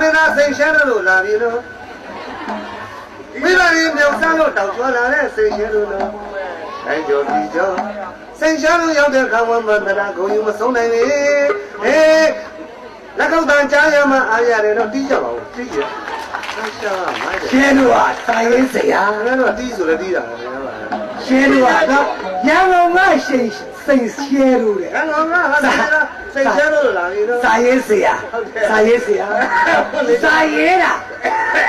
မင်းသားစိတ်ရှမ်းလို့လာပြီလို့မိဘကြီးမြောက်စားလို့တောက်ကျွာလာတဲ့စိတ်ရှမ်းလို့လို့အဲကြော်ဒီကြော်စိတ်ရှမ်းလို့ရောက်တဲ့ခါမှမတရာဂုံယူမဆုံးနိုင်လေဟေးလက်ကောက်တန်ကြားရမှအားရတယ်တော့တီးကြပါဦးတီးကြဆက်ရှာမိုက်တယ်ရှင်းတို့ကစာရေးစရာအဲ့တော့တီးဆိုလည်းတီးတာပဲဗျာရှင်းတို့ကတော့ရန်ကုန်က ရှိန်စိန်ရှဲတို့တဲ့အဲ့တော့ငါဟာစိတ်ရှမ်းလို့လာပြီလို့စာရေးစရာစာရေးစရာစာရေးတာ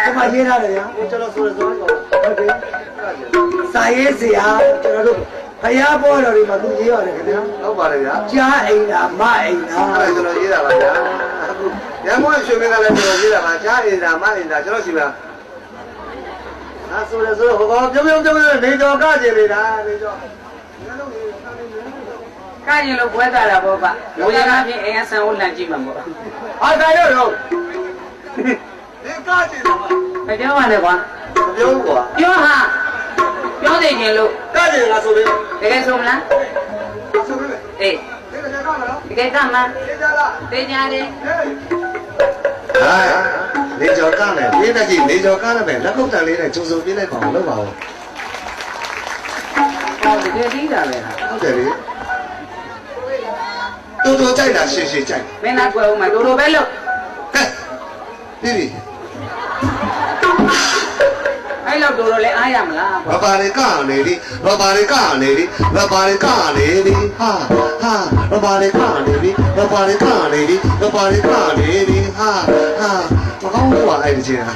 ဒီမှာရေးထားတယ်ဗျာကျွန်တော်ဆိုရစောကောဟုတ်တယ်စာရေးစရာကျွန်တော်တို့ဘုရားဘောတော်တွေမှာသူရေးရတယ်ခင်ဗျာဟုတ်ပါတယ်ဗျာကြားအိမ်တာမအိမ်တာအဲ့ဒါကျွန်တော်ရေးတာပါဗျာအခုရန်ကုန်ရွှေမင်းကလည်းကျွန်တော်ရေးတာပါကြားအင်တာမအင်တာကျွန်တော်ရှိပါဟာဆိုရဆိုဟိုကောင်ပြုံးပြုံးပြုံးနေကြောကကြင်နေတာနေကြော ကရင်လို့ပွဲသားတာပေါ့ဗျလိုရတာဖြင့်အရင်ဆန်ကိုလန့်ကြည့်မှာပေါ့ဟာဒါရောတော့ဒီကကြင်တာမပြောပါနဲ့ကွာမပြောဘူးကွာပြောဟာပြောနေခြင်းလို့ကကြင်လားဆိုပြီးတကယ်ဆိုမလားဆိုပြီးအေးဒီကကြကမလားတကယ်ကမှန်ဒီကြလားသိကြတယ်ဟာနေကြောကနဲ့ပြင်းတဲ့ကြီးနေကြောကနဲ့ပဲလက်ခုပ်တန်လေးနဲ့ဂျုံစုံပြင်းလိုက်ပါအောင်လုပ်ပါဦးဟောတကယ်သိတာပဲဟာဟုတ်တယ်လေ တော်တော်ကြိုက်တာရှင်းရှင်းကြိုက်မင်းသားကွယ်ဦးမှာတို့တို့ပဲလို့ဟဲ့ဒီဒီအဲ့လောက်တို့တို့လည်းအားရမလားရပါရီကနေဒီရပါရီကနေဒီရပါရီကနေဒီဟာဟာရပါရီကနေဒီရပါရီကနေဒီရပါရီကနေဒီဟာဟာမကောင်းဘူးပါအဲ့ဒီချင်းဟာ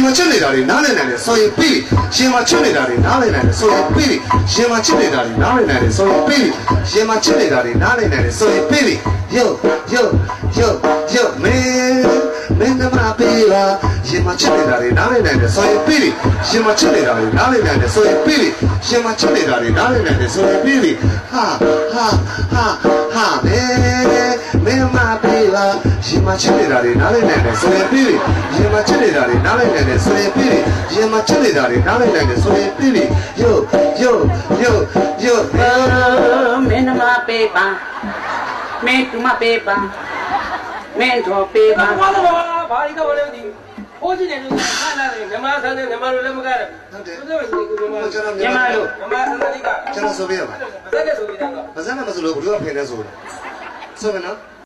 ရင်မချစ်နေတာတွေနားလည်နိုင်တယ်ဆိုရင်ပြီးရင်မချစ်နေတာတွေနားလည်နိုင်တယ်ဆိုရင်ပြီးရင်မချစ်နေတာတွေနားလည်နိုင်တယ်ဆိုရင်ပြီးရင်မချစ်နေတာတွေနားလည်နိုင်တယ်ဆိုရင်ပြီးယောယောယောယောမင်းမင်းနမပေးလာရင်မချစ်နေတာတွေနားလည်နိုင်တယ်ဆိုရင်ပြီးရင်မချစ်နေတာတွေနားလည်နိုင်တယ်ဆိုရင်ပြီးရင်မချစ်နေတာတွေနားလည်နိုင်တယ်ဆိုရင်ပြီးဟာဟာဟာဟာမင်းမင်းမပေးလာရင် မချစ်နေတာတွေနားလည်နိုင်တယ်ဆိုရင်ပြီးရင်မချစ်နေတာတွေနားလည်နိုင်တယ်ဆိုရင်ပြီးရင်မချစ်နေတာတွေနားလည်နိုင်တယ်ဆိုရင်ပြီးယောယောယောယောမင်းမပေးပါမင်းသူမပေးပါမင်းတော်ပေးပါဘာလို့ဘာဘာဒီတော့လည်းဒီဟိုးကြည့်နေလို့ခါလာတယ်မြမဆန်းတယ်မြမလိုလည်းမကားတယ်ဟုတ်တယ်သူတို့ကဒီကိုမြမကျွန်တော်ညီမတို့မြမဆန်းတယ်ကကျွန်တော်ဆိုပြရမှာဆက်တဲ့ဆိုပြီးတော့မစမ်းမဆိုလို့ဘယ်လိုဖင်နေဆိုဆိုမယ်နော်